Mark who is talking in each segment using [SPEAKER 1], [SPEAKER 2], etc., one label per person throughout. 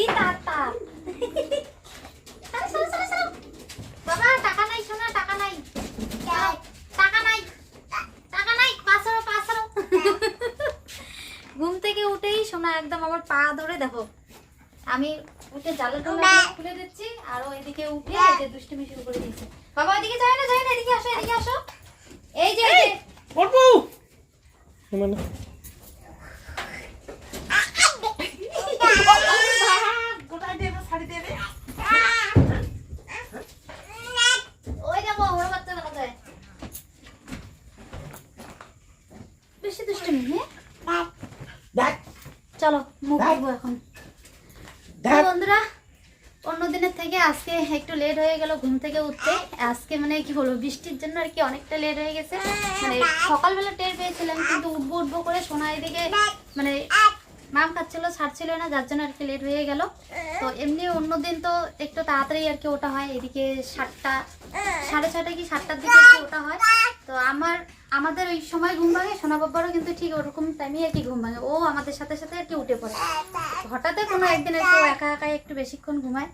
[SPEAKER 1] কি সরো। বাবা টাকা নাই শোনা টাকা নাই টাকা নাই টাকা নাই পাঁচশো পাঁচশো ঘুম থেকে উঠেই শোনা একদম আমার পা ধরে দেখো। আমি উঠে জালের খুলে দিচ্ছি আর ওইদিকে এদিকে উঠে দুষ্টুমি শুরু করে দিয়েছে বাবা এদিকে যায় না যায় না এদিকে আসো এদিকে আসো এই যে এই যে
[SPEAKER 2] পড়ব মানে
[SPEAKER 1] ওই দেখো ওর বাচ্চা দেখা যায় বেশি দুষ্টুমি হ্যাঁ? চলো মুখ ধুবো এখন। বন্ধুরা অন্য দিনের থেকে আজকে একটু লেট হয়ে গেল ঘুম থেকে উঠতে। আজকে মানে কি বলব বৃষ্টির জন্য আর কি অনেকটা লেট হয়ে গেছে। মানে সকালবেলা টের পেয়েছিলাম কিন্তু উঠবো উঠবো করে সোনা এদিকে মানে মাম খাচ্ছিল ছাড়ছিল না যার জন্য আর কি লেট হয়ে গেল। তো এমনি অন্য দিন তো একটু তাড়াতাড়ি আর কি ওটা হয় এদিকে সাতটা সাড়ে ছটা কি সাতটার দিকে কি ওটা হয়? তো আমার, আমাদের ওই সময় ঘুম ভাঙে, সোনা বাবারও কিন্তু ঠিক ওরকম টাইমে আর কি ঘুম ভাঙে। ও আমাদের সাথে সাথে আর কি উঠে পড়ে। হঠাৎই কোনো একদিন আর একটু একা একাই একটু বেশিক্ষণ ঘুমায়।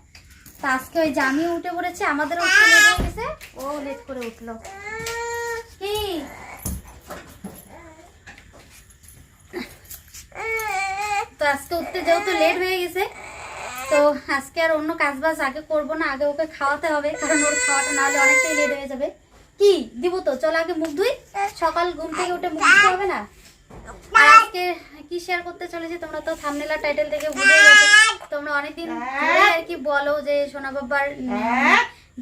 [SPEAKER 1] তো আজকে ওই আমিও উঠে পড়েছি, আমাদেরও হয়ে গেছে। ও লেট করে উঠল। কি? তো আজকে উঠতে যেহেতু লেট হয়ে গেছে তো আজকে আর অন্য কাজ বাজ আগে করব না আগে ওকে খাওয়াতে হবে কারণ ওর খাওয়াটা না হলে অনেকটাই লেট হয়ে যাবে। কি? দিব তো চল আগে মুখ ধুই সকাল ঘুম থেকে উঠে মুখ ধুতে হবে না? আর আজকে কি শেয়ার করতে চলেছি তোমরা তো থামনেলা টাইটেল থেকে বুঝে গেছো। তোমরা অনেকদিন আর কি বলো যে সোনা বাবার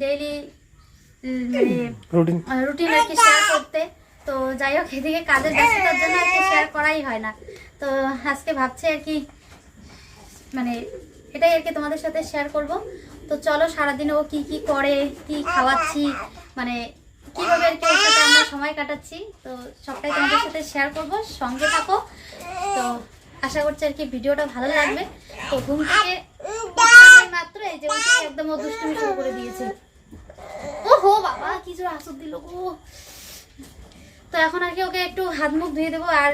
[SPEAKER 1] ডেইলি মানে
[SPEAKER 2] রুটিন
[SPEAKER 1] রুটিন আর কি শেয়ার করতে। তো যাই হোক এদিকে কাজের ব্যস্ততার জন্য আর কি শেয়ার করাই হয় না। তো আজকে ভাবছি আর কি মানে এটাই আর কি তোমাদের সাথে শেয়ার করব। তো চলো সারাদিন ও কি কি করে, কি খাওয়াচ্ছি মানে কীভাবে আর কি ওর সাথে আমরা সময় কাটাচ্ছি, তো সবটাই তোমাদের সাথে শেয়ার করব, সঙ্গে থাকো। তো আশা করছি আর কি ভিডিওটা ভালো লাগবে। তো ঘুম থেকে মাত্র এই যে একদম ও দুষ্টুমি শুরু করে দিয়েছে। ও হো বাবা, কি জোর আসর দিল গো। তো এখন আর কি ওকে একটু হাত মুখ ধুয়ে দেবো আর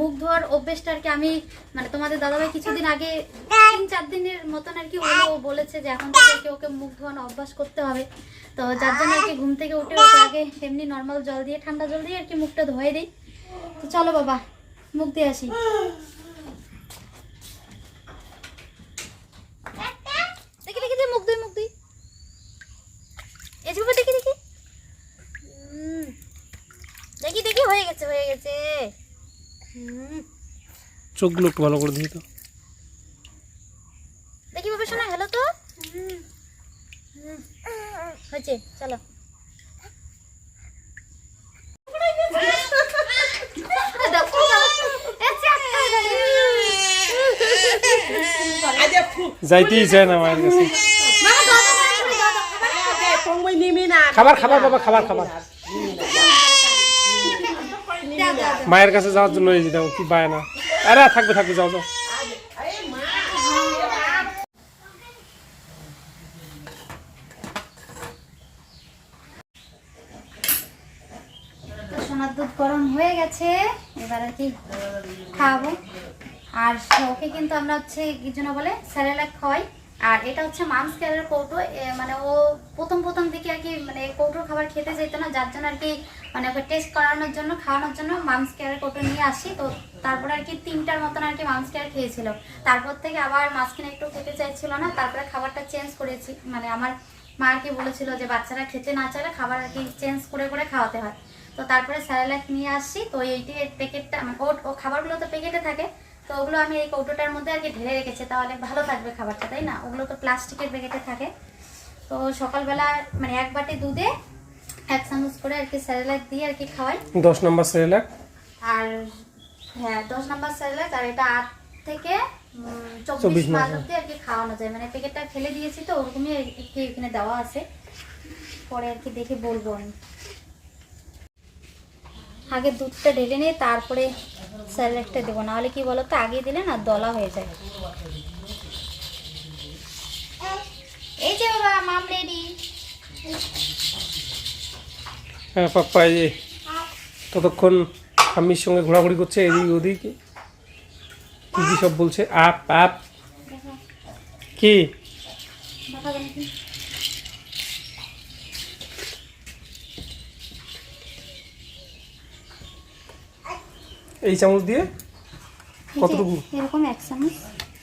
[SPEAKER 1] মুখ ধোয়ার অভ্যেসটা আর কি আমি মানে তোমাদের দাদাভাই কিছুদিন আগে তিন চার দিনের মতন আর কি ও বলেছে যে এখন থেকে ওকে মুখ ধোয়ানো অভ্যাস করতে হবে। তো যার জন্য আর কি ঘুম থেকে উঠে ওকে আগে এমনি নর্মাল জল দিয়ে, ঠান্ডা জল দিয়ে আর কি মুখটা ধুয়ে দিই। তো চলো বাবা, মুখ দিয়ে আসি দেখি দেখি দে, মুখ দুই মুখ দুই এই যে বাবা, দেখি দেখি হুম। দেখি দেখি হয়ে গেছে হয়ে গেছে
[SPEAKER 2] চোখগুলো একটু ভালো করে দিই তো।
[SPEAKER 1] দেখি বাবা শোনা হ্যালো তো। হয়েছে চলো।
[SPEAKER 2] যাইতেই চায় না কাছে। খাবার খাবার বাবা খাবার খাবার
[SPEAKER 1] দাও, দাও, দাও।
[SPEAKER 2] মায়ের কাছে যাওয়ার জন্য এই যে দেখো কি পায় না। আরে, থাকবে থাকবে, যাও যাও।
[SPEAKER 1] সোনার দুধ গরম হয়ে গেছে, এবার আর কি খাওয়াবো। আর ওকে কিন্তু আমরা হচ্ছে, কি জন্য বলে স্যারেলাক খাওয়াই আর এটা হচ্ছে মামস কেয়ারের কৌটো মানে ও প্রথম প্রথম দিকে আর কি মানে কৌটোর খাবার খেতে যেত না, যার জন্য আর কি মানে ওকে টেস্ট করানোর জন্য, খাওয়ানোর জন্য মামস কেয়ারের কৌটো নিয়ে আসি। তো তারপরে আর কি তিনটার মতন আর কি মামস কেয়ার খেয়েছিল। তারপর থেকে আবার মাঝখানে একটু খেতে চাইছিল না, তারপরে খাবারটা চেঞ্জ করেছি। মানে আমার মা আর কি বলেছিল যে বাচ্চারা খেতে না চাইলে খাবার আর কি চেঞ্জ করে করে খাওয়াতে হয়। তো তারপরে স্যারেলাক নিয়ে আসছি তো এইটি প্যাকেটটা মানে ও খাবারগুলো তো প্যাকেটে থাকে। তো ওগুলো আমি এই কৌটোটার মধ্যে আর কি ঢেলে রেখেছি তাহলে ভালো থাকবে খাবারটা তাই না? ওগুলো তো প্লাস্টিকের প্যাকেটে থাকে। তো সকালবেলা মানে এক বাটি দুধে এক চামচ করে আর কি স্যারেলাক দিয়ে আর কি খাওয়াই।
[SPEAKER 2] দশ নম্বর সেরেলাক?
[SPEAKER 1] আর হ্যাঁ দশ নম্বর স্যারেলাক আর এটা আট থেকে চব্বিশ মাস। অব্দি আর কি খাওয়ানো যায়। মানে প্যাকেটটা ফেলে দিয়েছি তো ওরকমই আর কি এখানে দেওয়া আছে। পরে আর কি দেখে বলব আমি। আগে দুধটা ঢেলে নিয়ে তারপরে স্যালাডটা দেবো। নাহলে কি বলো তো আগে দিলে না দলা হয়ে যায়। এই যে বাবা মাম রেডি
[SPEAKER 2] হ্যাঁ পাপ্পা এই যে ততক্ষণ আম্মির সঙ্গে ঘোরাঘুরি করছে এদিক ওদিক। কি কি সব বলছে? আপ আপ। কি? এই চামচ দিয়ে কতটুকু?
[SPEAKER 1] এরকম এক চামচ।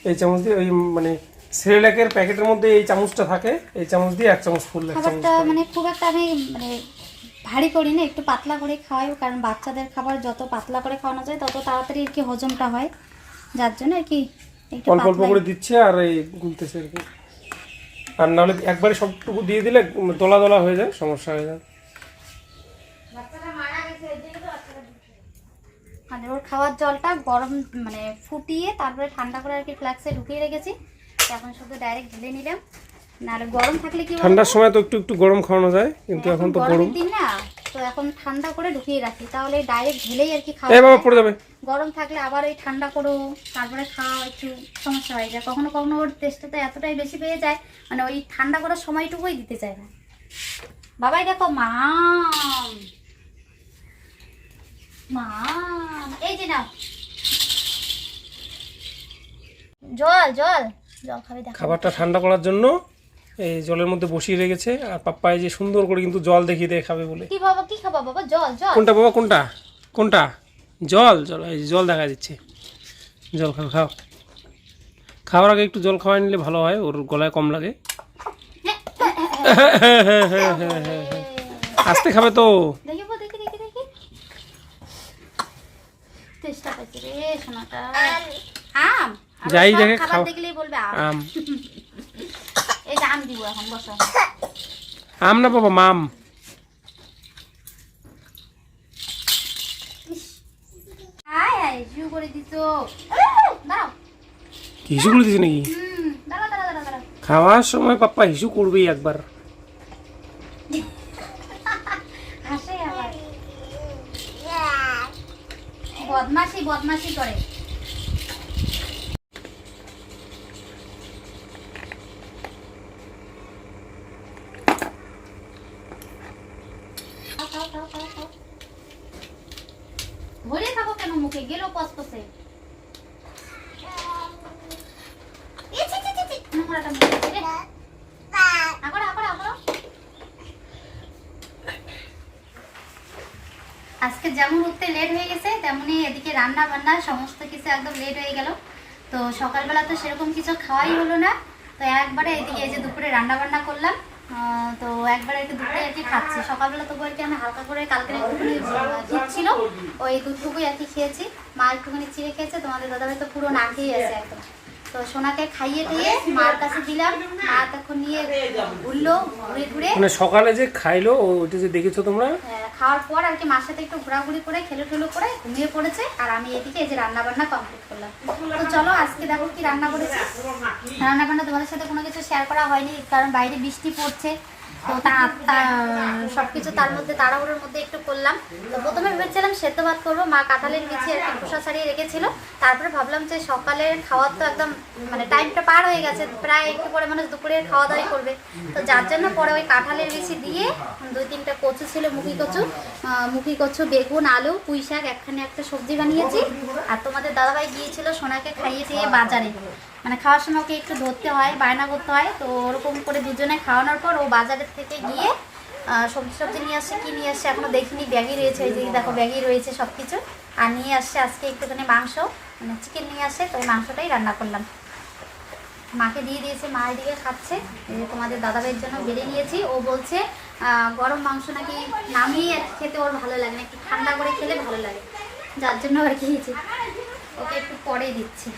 [SPEAKER 2] এই চামচ দিয়ে ওই মানে সেরেলাকের প্যাকেটের মধ্যে এই চামচটা থাকে এই চামচ দিয়ে এক চামচ ফুল
[SPEAKER 1] খাবারটা মানে খুব একটা আমি মানে ভারী করি না একটু পাতলা করে খাওয়াই কারণ বাচ্চাদের খাবার যত পাতলা করে খাওয়ানো যায় তত তাড়াতাড়ি আর কি হজমটা হয়। যার জন্য আর কি
[SPEAKER 2] অল্প অল্প করে দিচ্ছে আর এই গুলতেছে আর কি। আর নাহলে একবারে সবটুকু দিয়ে দিলে দলা দলা হয়ে যায় সমস্যা হয়ে যায়।
[SPEAKER 1] মানে ওর খাওয়ার জলটা গরম মানে ফুটিয়ে তারপরে ঠান্ডা করে আর কি ফ্লাক্সে ঢুকিয়ে রেখেছি। এখন শুধু ডাইরেক্ট ঢেলে নিলাম। নাহলে গরম থাকলে কি?
[SPEAKER 2] ঠান্ডার সময় তো একটু একটু গরম খাওয়ানো যায় কিন্তু এখন তো গরম।
[SPEAKER 1] দিন না তো এখন ঠান্ডা করে ঢুকিয়ে রাখি। তাহলে ডাইরেক্ট ঢেলেই আর কি খাওয়া
[SPEAKER 2] বাবা পড়ে যাবে।
[SPEAKER 1] গরম থাকলে আবার ওই ঠান্ডা করো তারপরে খাওয়া একটু সমস্যা হয়ে যায়। কখনো কখনো ওর টেস্টটা এতটাই বেশি পেয়ে যায় মানে ওই ঠান্ডা করার সময়টুকুই দিতে চায় না। বাবাই দেখো মাম! মাম এই যে নাও। জল জল। জল খাবে দেখো
[SPEAKER 2] খাবারটা ঠান্ডা করার জন্য এই জলের মধ্যে বসিয়ে রেখেছে আর পাপ্পায় যে সুন্দর করে কিন্তু জল দেখিয়ে দিয়ে খাবে বলে।
[SPEAKER 1] কি বাবা কি খাবা বাবা? জল জল।
[SPEAKER 2] কোনটা বাবা কোনটা? কোনটা? জল জল। এই জল দেখা দিচ্ছে জল খাও খাও। খাওয়ার আগে একটু জল খাওয়াই নিলে ভালো হয় ওর গলায় কম লাগে। আস্তে খাবে তো
[SPEAKER 1] দেখি বাবা, দেখি দেখি দেখি চেষ্টা করছি রে সোনাটা। আম।
[SPEAKER 2] যাই দেখে
[SPEAKER 1] খাবার দেখলেই বলবে আম।
[SPEAKER 2] আম।
[SPEAKER 1] এই যে আম দিব এখন বসো।
[SPEAKER 2] আম না বাবা মাম।
[SPEAKER 1] আয় আয় শুরু করে দিত দাঁড়াও।
[SPEAKER 2] হিসু করে দিছে নাকি?
[SPEAKER 1] হুম দাঁড়াও দাঁড়াও দাঁড়াও দাঁড়াও।
[SPEAKER 2] খাওয়ার সময় পাপ্পা হিসু করবেই একবার
[SPEAKER 1] হাসে আবার বদমাশি বদমাশি করে। ধরে থাকো কেন মুখে? গেল পসপসে। আজকে যেমন উঠতে লেট হয়ে গেছে। তেমনি এদিকে রান্না বান্না সমস্ত কিছু একদম লেট হয়ে গেল। তো সকালবেলা তো সেরকম কিছু খাওয়াই হলো না। তো একবারে এদিকে এই যে দুপুরে রান্না বান্না করলাম তো একবারে একটু দুপুরে আর কি খাচ্ছি। সকালবেলা তবু আর কি আমি হালকা করে কালকে একটুখানি দুধ ছিল। ওই দুধটুকুই আর কি খেয়েছি। মা একটুখানি চিড়ে খেয়েছে। তোমাদের দাদাভাই তো পুরো না খেয়ে আছে একদম। তো সোনাকে খাইয়ে দিয়ে মার কাছে দিলাম। মা তখন নিয়ে ঘুরলো ঘুরে ঘুরে।
[SPEAKER 2] মানে সকালে যে খাইলো ওইটা যে দেখেছ তোমরা?
[SPEAKER 1] আহ, খাওয়ার পর আর কি মার সাথে একটু ঘোরাঘুরি করে খেলো ঠেলো করে ঘুমিয়ে পড়েছে আর আমি এদিকে এই যে রান্না বান্না কমপ্লিট করলাম। তো চলো আজকে দেখো কি রান্না করেছি। রান্না বান্না তোমাদের সাথে কোনো কিছু শেয়ার করা হয়নি, কারণ বাইরে বৃষ্টি পড়ছে। তো তা সব কিছু তার মধ্যে তাড়াহুড়োর মধ্যে একটু করলাম। তো প্রথমে ভেবেছিলাম সেদ্ধ ভাত করব, মা কাঁঠালের বিচি আর কি খোসা ছাড়িয়ে রেখেছিল। তারপরে ভাবলাম যে সকালের খাওয়ার তো একদম মানে টাইমটা পার হয়ে গেছে, প্রায় একটু পরে মানুষ দুপুরের খাওয়া দাওয়াই করবে। তো যার জন্য পরে ওই কাঁঠালের বিচি দিয়ে দুই তিনটা কচু ছিল, মুখি কচু মুখি কচু, বেগুন, আলু, পুঁই শাক, একখানে একটা সবজি বানিয়েছি। আর তোমাদের দাদাভাই গিয়েছিল সোনাকে খাইয়ে দিয়ে বাজারে। মানে খাওয়ার সময় ওকে একটু ধরতে হয়, বায়না করতে হয়। তো ওরকম করে দুজনে খাওয়ানোর পর ও বাজারের থেকে গিয়ে সবজি সবজি নিয়ে আসছে কী নিয়ে আসছে এখনও দেখিনি, ব্যাগই রয়েছে ওই যে দেখো ব্যাগই রয়েছে সব কিছু আর নিয়ে আসছে আজকে একটুখানি মাংস মানে চিকেন নিয়ে আসছে তো ওই মাংসটাই রান্না করলাম। মাকে দিয়ে দিয়েছে, মা এদিকে খাচ্ছে। যে তোমাদের দাদাভাইয়ের জন্য বেড়ে নিয়েছি। ও বলছে গরম মাংস নাকি নামিয়ে আর খেতে ওর ভালো লাগে না একটু ঠান্ডা করে খেলে ভালো লাগে। যার জন্য আর কি ওকে একটু পরে দিচ্ছি।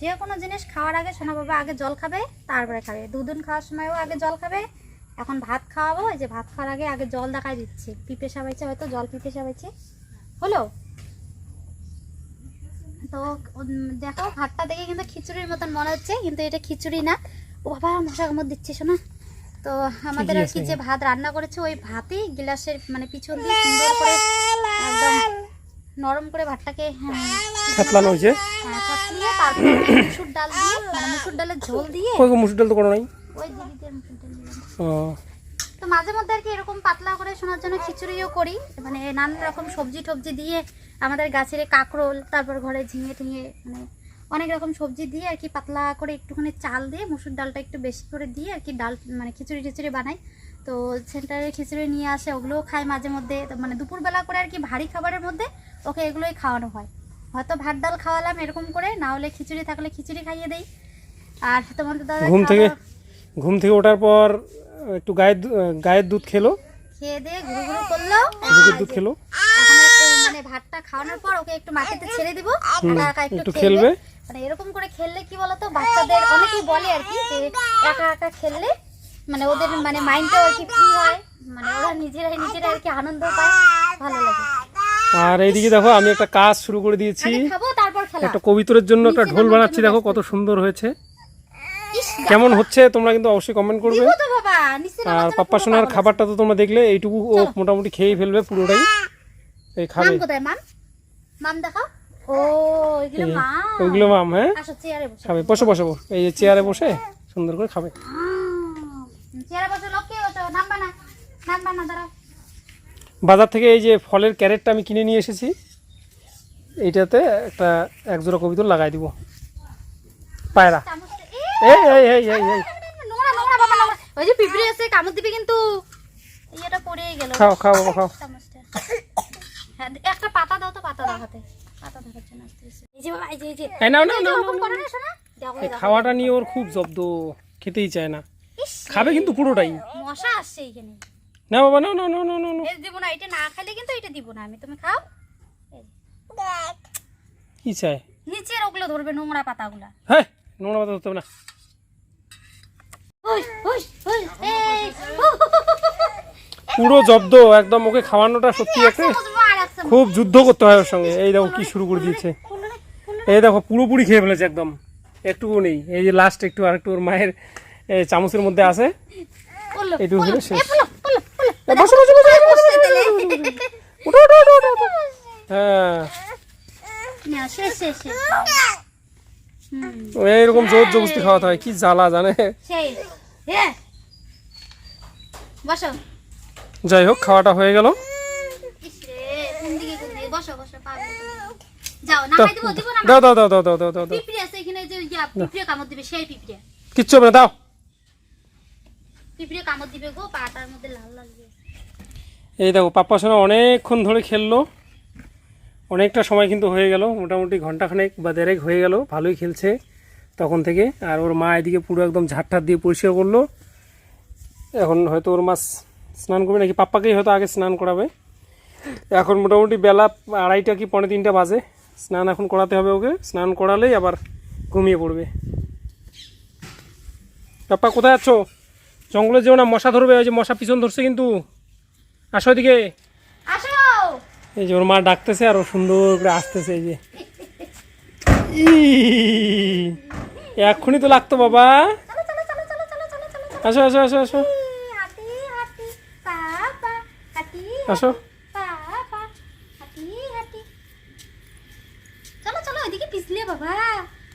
[SPEAKER 1] যে কোনো জিনিস খাওয়ার আগে সোনা বাবা আগে জল খাবে তারপরে খাবে। দুদিন খাওয়ার সময়ও আগে জল খাবে। এখন ভাত খাওয়াবো এই যে ভাত খাওয়ার আগে আগে জল দেখাই দিচ্ছি। পিপে সাবাইছে হয়তো জল পিপে সাবাইছে। হলো? তো দেখো ভাতটা দেখে কিন্তু খিচুড়ির মতন মনে হচ্ছে কিন্তু এটা খিচুড়ি না। ও বাবা মশা কামড় দিচ্ছে শোনা তো আমাদের আর কি যে ভাত রান্না করেছে ওই ভাতই গ্লাসের মানে পিছন দিয়ে সুন্দর করে একদম নরম করে ভাতটাকে হ্যাঁ,
[SPEAKER 2] হয়েছে।
[SPEAKER 1] হ্যাঁ, মুসুর ডাল দিয়ে মানে মুসুর ডালের ঝোল দিয়ে
[SPEAKER 2] ওই মুসুর ডাল তো করো নাই?
[SPEAKER 1] ওই দিদিদের মুসুর ডাল
[SPEAKER 2] ও।
[SPEAKER 1] তো মাঝে মধ্যে আর কি এরকম পাতলা করে শোনার জন্য খিচুড়িও করি মানে নানান রকম সবজি টবজি দিয়ে আমাদের গাছের কাঁকরোল তারপর ঘরে ঝিঙে টিঙে মানে অনেক রকম সবজি দিয়ে আর কি পাতলা করে একটুখানি চাল দিয়ে মুসুর ডালটা একটু বেশি করে দিয়ে আর কি ডাল মানে খিচুড়ি টিচুড়ি বানাই। তো সেন্টারে খিচুড়ি নিয়ে আসে ওগুলোও খায় মাঝে মধ্যে। মানে দুপুরবেলা করে আর কি ভারী খাবারের মধ্যে ওকে এগুলোই খাওয়ানো হয়। হয়তো ভাত ডাল খাওয়ালাম এরকম করে না হলে খিচুড়ি থাকলে খিচুড়ি খাইয়ে দেই। আর তোমাদের দাদা
[SPEAKER 2] ঘুম থেকে ঘুম থেকে ওঠার পর একটু গায়ের গায়ের দুধ খেলো।
[SPEAKER 1] খেয়ে দিয়ে ঘুরু ঘুরু করল।
[SPEAKER 2] দুধের দুধ খেলো।
[SPEAKER 1] মানে ভাতটা খাওয়ানোর পর ওকে একটু মাটিতে ছেড়ে দিব। একা একা
[SPEAKER 2] একটু। খেলবে।
[SPEAKER 1] মানে এরকম করে খেললে কি বলতো বাচ্চাদের অনেকেই বলে আর কি যে একা একা খেললে মানে ওদের মানে মাইন্ডটাও আর কি ফ্রি হয়। মানে ওরা নিজেরাই নিজেরা আর কি আনন্দ পায় ভালো লাগে।
[SPEAKER 2] আর এইদিকে দেখো আমি একটা কাজ শুরু করে দিয়েছি। একটা কবিতরের জন্য একটা ঢোল বানাচ্ছি দেখো কত সুন্দর হয়েছে। কেমন হচ্ছে তোমরা কিন্তু অবশ্যই কমেন্ট করবে। আর পাপ্পা সোনার খাবারটা তো তোমরা দেখলে এইটুকু ও মোটামুটি খেয়েই ফেলবে পুরোটাই। এই খাবে। ওইগুলো মাম হ্যাঁ? খাবে। বসে বসে। এই যে চেয়ারে বসে সুন্দর করে খাবে।
[SPEAKER 1] চেয়ারে বসে। নামবা না নামবা না দাঁড়াও।
[SPEAKER 2] বাজার থেকে এই যে ফলের ক্যারেটটা আমি কিনে নিয়ে এসেছি এইটাতে একটা একজোড়া কবিতর লাগাই দিব। পায়রা। এই এই এই এই এই
[SPEAKER 1] ওই যে পিঁপড়ে এসে কামড় দিবে কিন্তু। ইয়েটা পড়েই গেল।
[SPEAKER 2] খাও খাও বাবা খাও।
[SPEAKER 1] হ্যাঁ একটা পাতা দাও তো পাতা দাও হাতে। পাতা ধরার জন্য আসতে এই যে বাবা এই যে এই যে।
[SPEAKER 2] এই নাও নাও নাও
[SPEAKER 1] ওরকম না? শোনা
[SPEAKER 2] এই খাওয়াটা নিয়ে ওর খুব জব্দ খেতেই চায় না। খাবে কিন্তু পুরোটাই।
[SPEAKER 1] মশা আসছে এইখানে।
[SPEAKER 2] না বাবা না না না না না না।
[SPEAKER 1] দিব না এটা না খেলে কিন্তু এটা দিব না আমি। তুমি খাও।
[SPEAKER 2] কি চায়
[SPEAKER 1] নিচের ওগুলো ধরবে নোংরা পাতাগুলা।
[SPEAKER 2] হ্যাঁ নোংরা পাতা ধরতে না। পুরো জব্দ একদম ওকে খাওয়ানোটা সত্যি একটা
[SPEAKER 1] চামচ।
[SPEAKER 2] খুব যুদ্ধ করতে হয় ওর সঙ্গে। এই দেখো কি শুরু করে দিয়েছে। এই দেখো পুরোপুরি খেয়ে ফেলেছে একদম। একটুকু নেই। এই যে লাস্ট একটু আর একটু ওর মায়ের চামচের মধ্যে আছে। এইটুকু শেষ। বসো বসো বসো উঠো উঠো উঠো উঠো হ্যাঁ। জোর জবস্তি হয় কি জ্বালা জানে? যাই হোক খাওয়াটা হয়ে গেল। কিচ্ছু না দাও।
[SPEAKER 1] পিঁপড়ে কামড় দিবে গো পাটার মধ্যে লাল লাগবে
[SPEAKER 2] এই দেখো, পাপ্পা সোনা অনেকক্ষণ ধরে খেললো। অনেকটা সময় কিন্তু হয়ে গেল, মোটামুটি ঘন্টাখানেক বা দেড়েক হয়ে গেল, ভালোই খেলছে তখন থেকে। আর ওর মা এদিকে পুরো একদম ঝাড়টার দিয়ে পরিষ্কার করল। এখন হয়তো ওর মা স্নান করবে নাকি? পাপ্পাকেই হয়তো আগে স্নান করাবে। এখন মোটামুটি বেলা আড়াইটা কি পনেরো তিনটা বাজে। স্নান এখন করাতে হবে ওকে। স্নান করালেই আবার ঘুমিয়ে পড়বে। পাপ্পা, কোথায় আছো? জঙ্গলে যেও না, মশা ধরবে, ওই যে মশা পিছন ধরছে কিন্তু। আসো এদিকে। এই যে ওর মা ডাকতেছে আর ও সুন্দর করে আসতেছে এই যে। এখনই তো লাগতো বাবা। আসো আসো আসো আসো। আসো।
[SPEAKER 1] চলো চলো ওইদিকে পিছলে বাবা।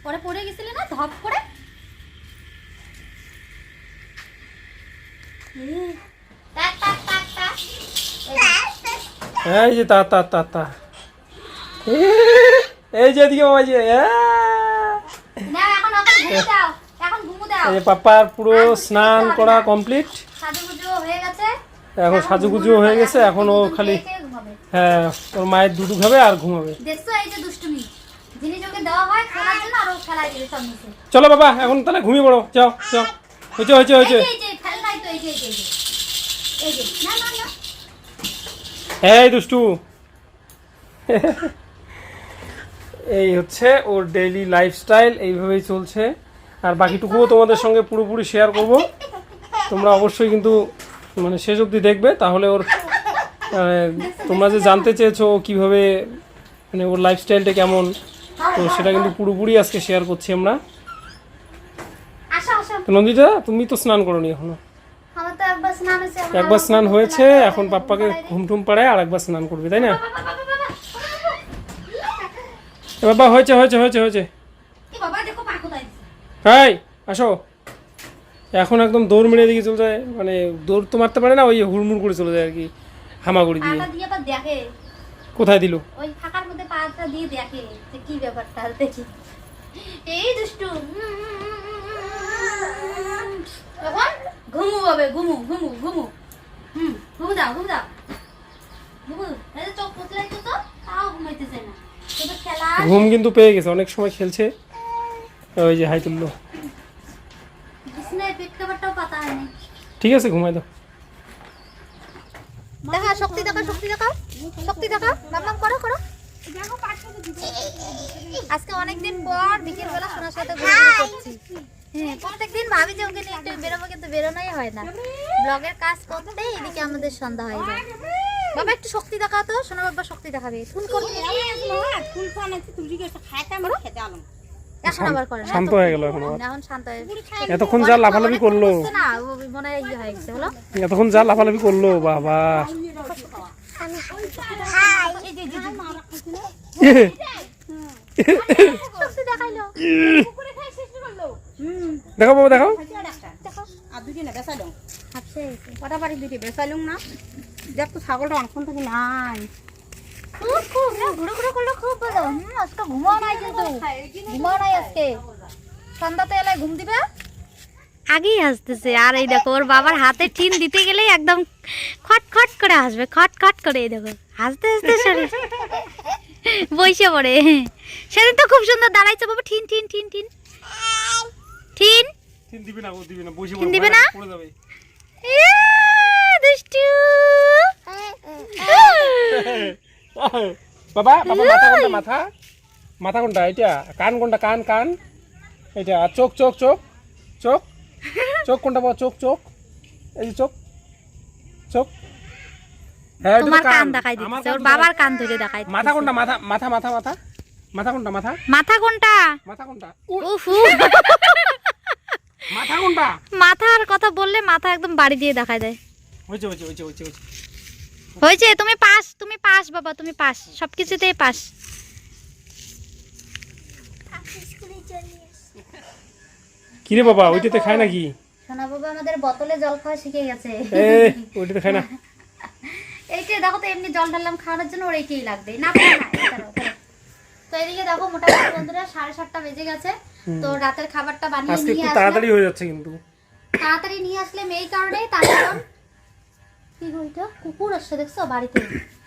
[SPEAKER 1] পরে পড়ে গেছিলে না ধপ করে? এই যে
[SPEAKER 2] তা তা তা তা। এই যে এদিকে বাবা যে এই পাপার পুরো স্নান করা কমপ্লিট। এখন সাজুগুজু হয়ে গেছে এখন ও খালি হ্যাঁ ওর মায়ের দুধু খাবে আর ঘুমাবে। চলো বাবা এখন তাহলে ঘুমিয়ে পড়ো। যাও যাও। হয়েছে হয়েছে হয়েছে।
[SPEAKER 1] এই
[SPEAKER 2] দুষ্টু। এই হচ্ছে ওর ডেইলি লাইফস্টাইল এইভাবেই চলছে। আর বাকিটুকুও তোমাদের সঙ্গে পুরোপুরি শেয়ার করব। তোমরা অবশ্যই কিন্তু মানে শেষ অবধি দেখবে তাহলে ওর তোমরা যে জানতে চেয়েছো ও কীভাবে মানে ওর লাইফস্টাইলটা কেমন তো সেটা কিন্তু পুরোপুরি আজকে শেয়ার করছি আমরা। নন্দিতা তুমি তো স্নান করো
[SPEAKER 1] নি এখনও। একবার স্নান হয়েছে
[SPEAKER 2] এখন পাপ্পাকে
[SPEAKER 1] পাড়ায়
[SPEAKER 2] ঘুম টুম পাড়ায় আর একবার স্নান করবে তাই না
[SPEAKER 1] বাবা,
[SPEAKER 2] হয়েছে হয়েছে হয়েছে হয়েছে। এই আসো এখন একদম দৌড় মেরে দিকে চলে যায় মানে দৌড় তো মারতে পারে না ওই হুড়মুড় করে চলে যায় আর কি হামাগুড়ি দিয়ে কোথায় দিল
[SPEAKER 1] ওই ফাঁকার মধ্যে পাটা দিয়ে দেখে কি ব্যাপারটা দেখি এই দুষ্টু ঘুমু হবে ঘুমু ঘুমু ঘুমু। হুম ঘুমু দাও ঘুমু দাও। ঘুমু এই যে চোখ পুতলাই তো তো তাও ঘুমাইতেছে না।
[SPEAKER 2] ঘুম কিন্তু পেয়ে গেছে অনেক সময় খেলছে। ওই যে হাই তুললো ঠিক আছে ঘুমাই দাও।
[SPEAKER 1] দেখা শক্তি দেখা শক্তি দেখা। শক্তি দেখা। মাম্মাম করো করো। আজকে অনেকদিন পর বিকেল বেলা সোনার সাথে ঘুরঘুর করছি হ্যাঁ প্রত্যেকদিন ভাবি যে ওকে নিয়ে একটু বেরোবো কিন্তু বেরোনোই হয় না। ব্লগের কাজ করতে এদিকে আমাদের সন্ধ্যা হয়ে যায়। বাবা একটু শক্তি দেখা তো। সোনা বাবা শক্তি দেখাবে। ফুল করবে এখন আবার করে না।
[SPEAKER 2] শান্ত হয়ে গেল এখন আবার।
[SPEAKER 1] এখন শান্ত হয়ে
[SPEAKER 2] এতক্ষণ যা লাফালাফি করল।
[SPEAKER 1] না মনে হয় ইয়ে হয়ে গেছে বলো।
[SPEAKER 2] এতক্ষণ যা লাফালাফি করল বাবা।
[SPEAKER 1] শক্তি দেখাইলো।
[SPEAKER 2] দেখো বাবা দেখো
[SPEAKER 3] আর দেখো
[SPEAKER 1] বাবা আগেই আসতেছে। আর এই দেখো ওর বাবার হাতে টিন দিতে গেলেই একদম খট খট করে আসবে। খট খট করে এই দেখো। হাসতে হাসতে বইসে পড়ে। সেদিন তো খুব সুন্দর দাঁড়াইছে বাবা। ঠিন ঠিন ঠিন ঠিন ঠিন
[SPEAKER 2] তিন দিবে না ও দিবে না বসে
[SPEAKER 1] তিন দিবে না?
[SPEAKER 2] পড়ে যাবে।
[SPEAKER 1] দুষ্টু।
[SPEAKER 2] বাবা বাবা মাথা কোনটা মাথা? মাথা কোনটা এটা কান কোনটা কান কান? এটা আর চোখ চোখ চোখ চোখ। চোখ কোনটা বাবা চোখ চোখ? এই চোখ। চোখ। হ্যাঁ
[SPEAKER 1] তোমার কান দেখাই দিচ্ছে ওর বাবার কান ধরে দেখাই
[SPEAKER 2] মাথা কোনটা মাথা মাথা মাথা মাথা মাথা কোনটা মাথা?
[SPEAKER 1] মাথা কোনটা?
[SPEAKER 2] মাথা কোনটা?
[SPEAKER 1] উফ।
[SPEAKER 2] মাথা কোনটা?
[SPEAKER 1] মাথার কথা বললে মাথা একদম বাড়ি দিয়ে দেখায় দেয়।
[SPEAKER 2] হয়েছে হয়েছে হয়েছে হয়েছে হয়েছে।
[SPEAKER 1] হয়েছে তুমি পাস তুমি পাস বাবা তুমি পাস। সবকিছুতেই পাস।
[SPEAKER 2] কিরে বাবা ওইটাতে খায় নাকি?
[SPEAKER 1] সোনা বাবা আমাদের বোতলে জল খাওয়া শিখে গেছে।
[SPEAKER 2] এ ওইটাতে খায় না।
[SPEAKER 1] এইটাই দেখো তো এমনি জল ঢাললাম খাওয়ানোর জন্য ওর এইটাই লাগবে। না। তো এদিকে দেখো মোটামুটি বন্ধুরা সাড়ে সাতটা বেজে গেছে। তো রাতের খাবারটা বানিয়ে নিয়ে আসলাম।
[SPEAKER 2] তাড়াতাড়ি হয়ে যাচ্ছে কিন্তু।
[SPEAKER 1] তাড়াতাড়ি নিয়ে আসলে এই কারণে তার কারণ। কি বলতো? কুকুর আসছে দেখছ? বাড়িতে।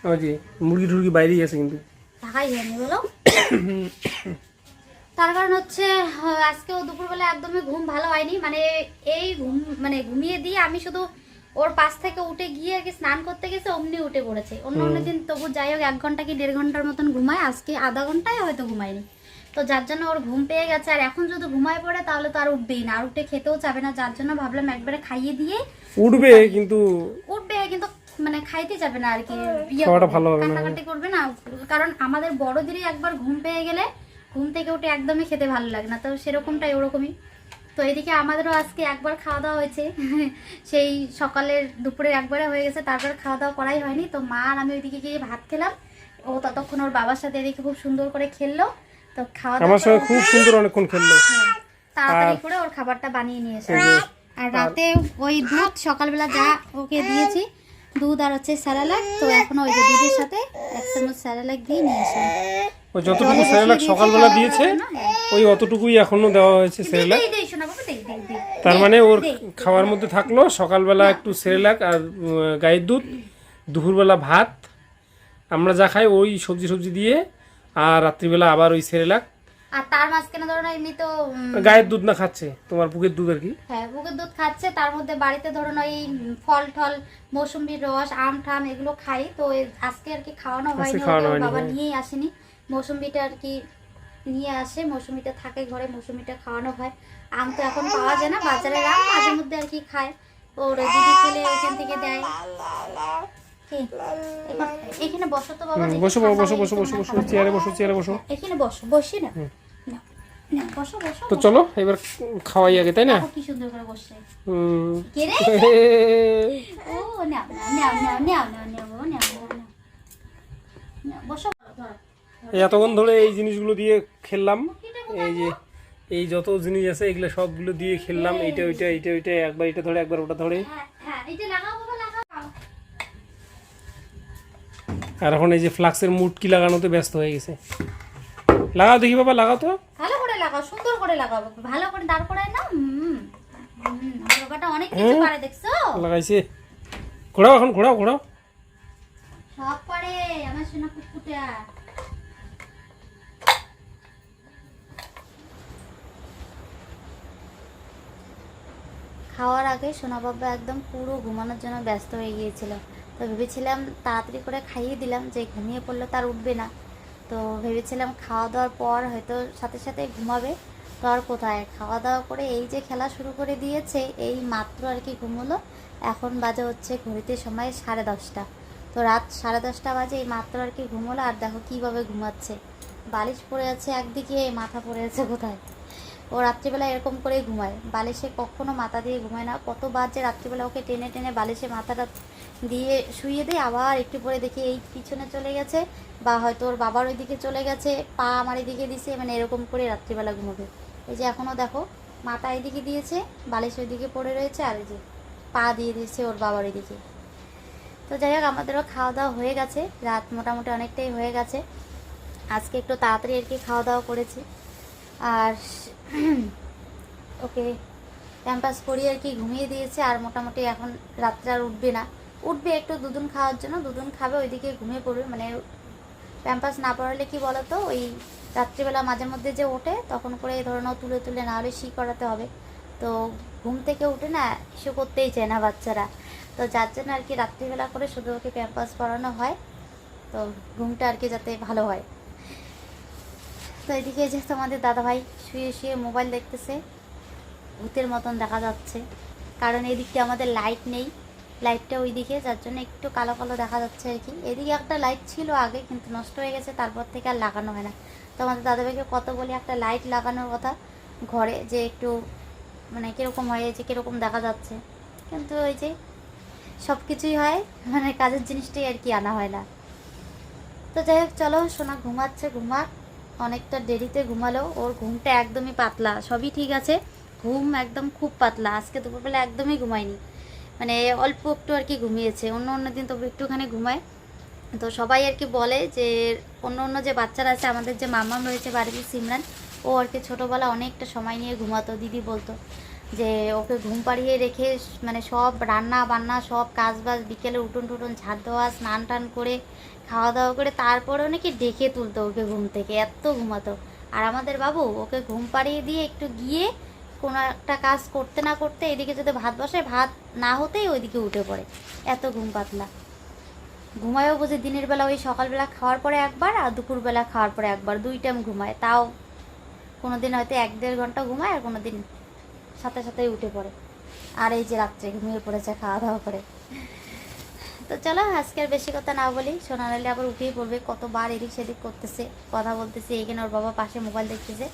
[SPEAKER 2] ওই যে মুরগি টুরগি বাইরেই আছে কিন্তু।
[SPEAKER 1] ঢাকাই হয়নি বলো। তার কারণ হচ্ছে আহ, আজকেও দুপুরবেলা একদমই ঘুম ভালো হয়নি। মানে এই ঘুম মানে ঘুমিয়ে দিয়ে আমি শুধু ওর পাশ থেকে উঠে গিয়ে আর কি স্নান করতে গেছে অমনি উঠে পড়েছে। অন্য অন্য দিন তবু যাই হোক এক ঘণ্টা কি দেড় ঘণ্টার মতন ঘুমায়। আজকে আধা ঘন্টায় হয়তো ঘুমায়নি। তো যার জন্য ওর ঘুম পেয়ে গেছে। আর এখন যদি ঘুমায় পড়ে তাহলে তো আর উঠবেই না। আর উঠে খেতেও চাবে না। যার জন্য ভাবলাম একবারে খাইয়ে দিয়ে
[SPEAKER 2] উঠবে কিন্তু
[SPEAKER 1] উঠবে কিন্তু মানে খাইতে যাবে না আর কি। ইয়ে
[SPEAKER 2] খাওয়াটা ভালো হবে না।
[SPEAKER 1] কান্নাকাটি করবে না। কারণ আমাদের বড়দেরই একবার ঘুম পেয়ে গেলে ঘুম থেকে উঠে একদমই খেতে ভালো লাগে না। তো সেরকমটাই ওরকমই। তো এদিকে আমাদেরও আজকে একবার খাওয়া দাওয়া হয়েছে। সেই সকালের দুপুরে একবারে হয়ে গেছে। তারপর খাওয়া দাওয়া করাই হয়নি। তো মা আর আমি ওইদিকে গিয়ে ভাত খেলাম। ও ততক্ষণ ওর বাবার সাথে এদিকে খুব সুন্দর করে খেললো। তো খাওয়া
[SPEAKER 2] আমার সঙ্গে খুব সুন্দর অনেকক্ষণ খেললো।
[SPEAKER 1] হ্যাঁ, তাড়াতাড়ি করে ওর খাবারটা বানিয়ে নিয়ে এসে। আর রাতে ওই দুধ সকালবেলা যা ওকে দিয়েছি দুধ আর হচ্ছে স্যারালাক তো এখন ওই যে দুধের সাথে এক চামচ স্যারালাক দিয়ে নিয়ে আসলাম
[SPEAKER 2] ওই যতটুকু সেরেলাক সকালবেলা দিয়েছে ওই অতটুকুই এখনও দেওয়া হয়েছে সেরেলাক
[SPEAKER 1] দেই দেই শোনা বাবা দেই দেই দেই
[SPEAKER 2] তার মানে ওর খাওয়ার মধ্যে থাকল সকালবেলা একটু সেরেলাক আর উম, গাইয়ের দুধ দুপুরবেলা ভাত। আমরা যা খাই ওই সবজি সবজি দিয়ে আর রাত্রিবেলা আবার ওই সেরেলাক
[SPEAKER 1] আর তার মাঝখানে ধরো না এমনি তো
[SPEAKER 2] গায়ের দুধ না খাচ্ছে তোমার বুকের দুধ আর কি?
[SPEAKER 1] হ্যাঁ বুকের দুধ খাচ্ছে তার মধ্যে বাড়িতে ধরো ওই উম, ফল টল মৌসুম্বির রস আম ঠাম এগুলো খাই তো আজকে আর কি খাওয়ানো হয়নি বাবা
[SPEAKER 2] হ্যাঁ।
[SPEAKER 1] নিয়েই আসেনি। মৌসুম্বিটা আর কি নিয়ে আসে মৌসুমিটা থাকে ঘরে মৌসুমিটা খাওয়ানো হয়। আম তো এখন পাওয়া যায় না বাজারের আম মাঝে মধ্যে আর কি খায়। ওর দিদি খেলে ওইখান থেকে দেয়।
[SPEAKER 2] চেয়ারে চেয়ারে তো চলো এবার খাওয়াই আগে তাই না এতক্ষণ ধরে এই জিনিসগুলো দিয়ে খেললাম এই যে এই যত জিনিস আছে এগুলো সবগুলো দিয়ে খেললাম এইটা ওইটা এইটা ওইটা একবার এটা ধরে একবার ওটা ধরে
[SPEAKER 1] হ্যাঁ এই যে
[SPEAKER 2] আর এখন এই যে ফ্লাক্সের মুটকি লাগানোতে ব্যস্ত হয়ে গেছে। লাগাও দেখি বাবা লাগাও তো।
[SPEAKER 1] ভালো করে লাগাও সুন্দর করে লাগাও ভালো করে দাঁড় করায় না? হুম হুম, বাবাটা অনেক কিছু পারে দেখছ?
[SPEAKER 2] লাগাইছে। ঘোরাও এখন ঘোরাও ঘোরাও।
[SPEAKER 1] সব পারে আমার সোনা কুকুটা খাওয়ার আগে সোনা বাবা একদম পুরো ঘুমানোর জন্য ব্যস্ত হয়ে গিয়েছিল। তো ভেবেছিলাম তাড়াতাড়ি করে খাইয়ে দিলাম, যে ঘুমিয়ে পড়লে তার উঠবে না। তো ভেবেছিলাম খাওয়া দাওয়ার পর হয়তো সাথে সাথে ঘুমাবে, তো আর কোথায়? খাওয়া দাওয়া করে এই যে খেলা শুরু করে দিয়েছে, এই মাত্র আর কি ঘুমোলো। এখন বাজে হচ্ছে ঘড়িতে সময় সাড়ে দশটা। তো রাত সাড়ে দশটা বাজে এই মাত্র আর কি ঘুমোলো, আর দেখো কীভাবে ঘুমাচ্ছে। বালিশ পড়ে আছে একদিকে, মাথা পড়ে আছে কোথায়? ও রাত্রিবেলা এরকম করেই ঘুমায়। বালিশে কখনো মাথা দিয়ে ঘুমায় না। কতবার যে রাত্রিবেলা ওকে টেনে টেনে বালিশে মাথাটা দিয়ে শুইয়ে দেয়। আবার একটু পরে দেখি এই পিছনে চলে গেছে বা হয়তো ওর বাবার ওইদিকে চলে গেছে, পা আমার এদিকে দিছে মানে এরকম করে রাত্রিবেলা ঘুমোবে। এই যে এখনও দেখো, মাথা এদিকে দিয়েছে, বালিশ ওইদিকে পড়ে রয়েছে আর এই যে পা দিয়ে দিয়েছে ওর বাবার ওইদিকে। তো যাই হোক, আমাদেরও খাওয়া দাওয়া হয়ে গেছে। রাত মোটামুটি অনেকটাই হয়ে গেছে। আজকে একটু তাড়াতাড়ি আর কি খাওয়া দাওয়া করেছি। আর ওকে, ক্যাম্পাস করিয়ে আর কি ঘুমিয়ে দিয়েছে, আর মোটামুটি এখন রাত্রে আর উঠবে না। উঠবে একটু দুধুন খাওয়ার জন্য, দুধুন খাবে, ওইদিকে ঘুমিয়ে পড়বে মানে প্যাম্পাস না পড়ালে কি বলতো, ওই রাত্রিবেলা মাঝে মধ্যে যে ওঠে, তখন করে এই ধরনের তুলে তুলে, না হলে শি করাতে হবে। তো ঘুম থেকে উঠে না ইস্যু করতেই চায় না বাচ্চারা। তো যার জন্য আর কি রাত্রিবেলা করে শুধু ওকে প্যাম্পাস পরানো হয়, তো ঘুমটা আর কি যাতে ভালো হয়। তো এদিকে যে তোমাদের দাদাভাই শুয়ে শুয়ে মোবাইল দেখতেছে। ভূতের মতন দেখা যাচ্ছে। কারণ এদিকটা আমাদের লাইট নেই। লাইটটা ওইদিকে, যার জন্য একটু কালো কালো দেখা যাচ্ছে আর কি। এদিকে একটা লাইট ছিল আগে, কিন্তু নষ্ট হয়ে গেছে, তারপর থেকে আর লাগানো হয় না। তো আমাদের দাদাভাইকে কত বলি একটা লাইট লাগানোর কথা। ঘরে যে একটু মানে কীরকম হয়, যে কীরকম দেখা যাচ্ছে। কিন্তু ওই যে সব কিছুই হয় মানে কাজের জিনিসটাই আর কি আনা হয় না। তো যাই হোক, চলো, সোনা ঘুমাচ্ছে, ঘুমাক। অনেকটা দেরিতে ঘুমালো, ওর ঘুমটা একদমই পাতলা, সবই ঠিক আছে। ঘুম একদম খুব পাতলা, আজকে দুপুরবেলা একদমই ঘুমায়নি। মানে অল্প একটু আর কি ঘুমিয়েছে, অন্য অন্য দিন তবু একটুখানি ঘুমায়। তো সবাই আর কি বলে যে, অন্য অন্য যে বাচ্চারা আছে, আমাদের যে মামাম রয়েছে বাড়িতে সিমরান, ও আর কি ছোটোবেলা অনেকটা সময় নিয়ে ঘুমাতো, দিদি বলতো যে, ওকে ঘুম পাড়িয়ে রেখে মানে সব রান্না বান্না, সব কাজ বাজ বিকেলে উঠুন টুটুন ঝাড় দেওয়া স্নান টান করে খাওয়া দাওয়া করে তারপরেও নাকি ডেকে তুলতো ওকে ঘুম থেকে, এত ঘুমাতো। আর আমাদের বাবু, ওকে ঘুম পাড়িয়ে দিয়ে একটু গিয়ে কোনো একটা কাজ করতে না করতে এদিকে যদি ভাত বসে ভাত না হতেই ওইদিকে উঠে পড়ে। এত ঘুম পাতলা। ঘুমায়ও বুঝি দিনের বেলা, ওই সকালবেলা খাওয়ার পরে একবার আর দুপুরবেলা খাওয়ার পরে একবার দুই টাইম ঘুমায়। তাও কোনো দিন হয়তো এক দেড় ঘণ্টা ঘুমায় আর কোনো দিন সাথে সাথেই উঠে পড়ে। আর এই যে রাত্রে ঘুমিয়ে পড়েছে খাওয়া দাওয়া করে। তো চলো, আজকে আর বেশি কথা না বলি। সোনালি আবার উঠেই পড়বে, কতবার এদিক সেদিক করতেছে, কথা বলতেছে এখানে ওর বাবা পাশে মোবাইল দেখতেছে।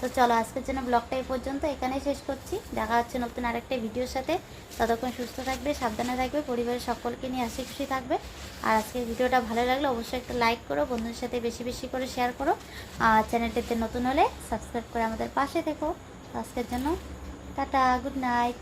[SPEAKER 1] তো চলো, আজকের জন্য ব্লগটা এই পর্যন্ত, এখানেই শেষ করছি। দেখা হচ্ছে নতুন আরেকটা ভিডিওর সাথে। ততক্ষণ সুস্থ থাকবে, সাবধানে থাকবে, পরিবারের সকলকে নিয়ে হাসি খুশি থাকবে। আর আজকের ভিডিওটা ভালো লাগলে অবশ্যই একটা লাইক করো, বন্ধুদের সাথে বেশি বেশি করে শেয়ার করো। আর চ্যানেলটিতে নতুন হলে সাবস্ক্রাইব করে আমাদের পাশে থেকো। আজকের জন্য, টাটা গুড নাইট